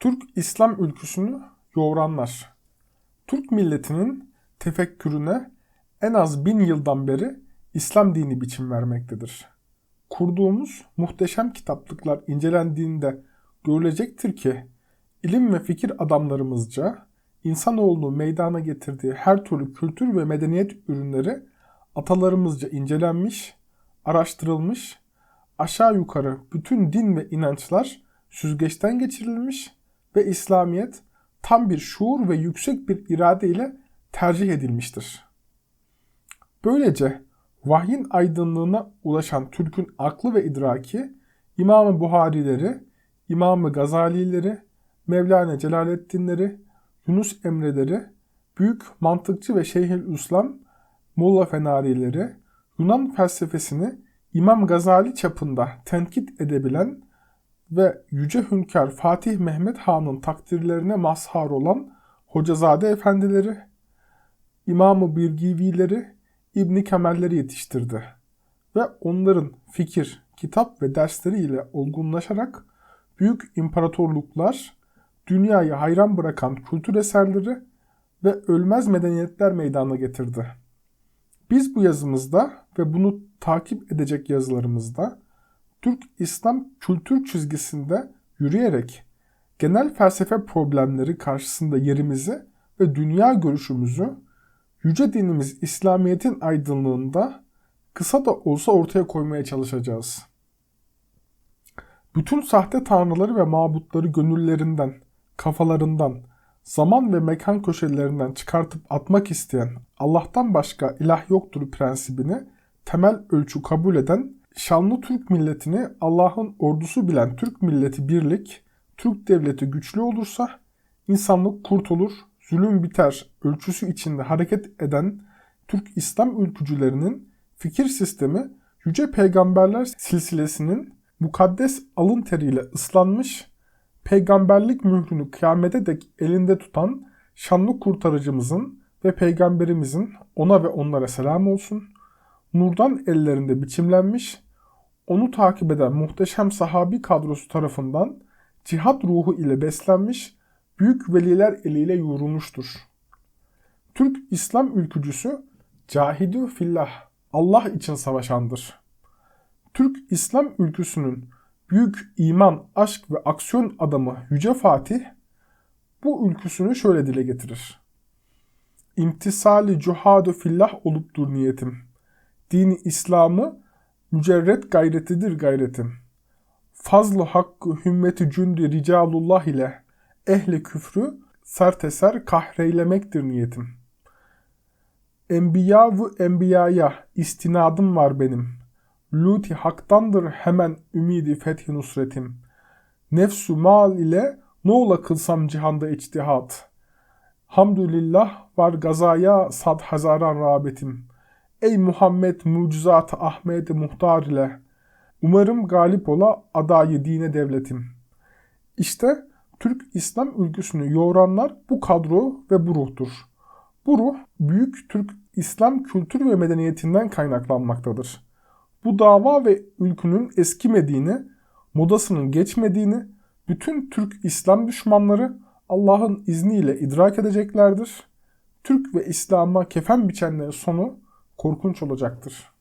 Türk İslam ülküsünü yoğuranlar. Türk milletinin tefekkürüne en az bin yıldan beri İslam dini biçim vermektedir. Kurduğumuz muhteşem kitaplıklar incelendiğinde görülecektir ki ilim ve fikir adamlarımızca insanoğlunu meydana getirdiği her türlü kültür ve medeniyet ürünleri atalarımızca incelenmiş, araştırılmış, aşağı yukarı bütün din ve inançlar süzgeçten geçirilmiş ve İslamiyet tam bir şuur ve yüksek bir irade ile tercih edilmiştir. Böylece vahyin aydınlığına ulaşan Türk'ün aklı ve idraki İmam-ı Buharileri, İmam-ı Gazalileri, Mevlana Celaleddinleri, Yunus Emreleri, büyük mantıkçı ve Şeyhül İslam Molla Fenarileri, Yunan felsefesini İmam Gazali çapında tenkit edebilen ve Yüce Hünkar Fatih Mehmet Han'ın takdirlerine mazhar olan Hocazade Efendileri, İmam-ı Birgivileri, İbni Kemalleri yetiştirdi ve onların fikir, kitap ve dersleri ile olgunlaşarak büyük imparatorluklar, dünyayı hayran bırakan kültür eserleri ve ölmez medeniyetler meydana getirdi. Biz bu yazımızda ve bunu takip edecek yazılarımızda Türk İslam kültür çizgisinde yürüyerek genel felsefe problemleri karşısında yerimizi ve dünya görüşümüzü yüce dinimiz İslamiyet'in aydınlığında kısa da olsa ortaya koymaya çalışacağız. Bütün sahte tanrıları ve mabutları gönüllerinden, kafalarından, zaman ve mekan köşelerinden çıkartıp atmak isteyen Allah'tan başka ilah yoktur prensibini temel ölçü kabul eden şanlı Türk milletini Allah'ın ordusu bilen Türk milleti birlik, Türk devleti güçlü olursa insanlık kurtulur, zulüm biter ölçüsü içinde hareket eden Türk İslam ülkücülerinin fikir sistemi yüce peygamberler silsilesinin mukaddes alın teriyle ıslanmış, peygamberlik mührünü kıyamete dek elinde tutan şanlı kurtarıcımızın ve peygamberimizin ona ve onlara selam olsun, nurdan ellerinde biçimlenmiş, onu takip eden muhteşem sahabi kadrosu tarafından cihat ruhu ile beslenmiş büyük veliler eliyle yoğrulmuştur. Türk İslam ülkücüsü cahidü fillah, Allah için savaşandır. Türk İslam ülküsünün büyük iman, aşk ve aksiyon adamı Yüce Fatih bu ülküsünü şöyle dile getirir. İmtisali cuhadu fillah oluptur niyetim. Dini İslam'ı mücerret gayretidir gayretim. Fazlı hakkı hümmeti cündi ricalullah ile ehli küfrü serteser kahreylemektir niyetim. Enbiya ve enbiyaya istinadım var benim. Luti haktandır hemen ümidi fethi nusretim. Nefsu mal ile ne ola kılsam cihanda içtihat. Hamdülillah var gazaya sad hazaran rağbetim. Ey Muhammed mucizat Ahmed muhtar ile. Umarım galip ola adayı dine devletim. İşte Türk İslam ülküsünü yoğuranlar bu kadro ve bu ruhtur. Bu ruh büyük Türk İslam kültür ve medeniyetinden kaynaklanmaktadır. Bu dava ve ülkünün eskimediğini, modasının geçmediğini bütün Türk İslam düşmanları Allah'ın izniyle idrak edeceklerdir. Türk ve İslam'a kefen biçenlerin sonu korkunç olacaktır.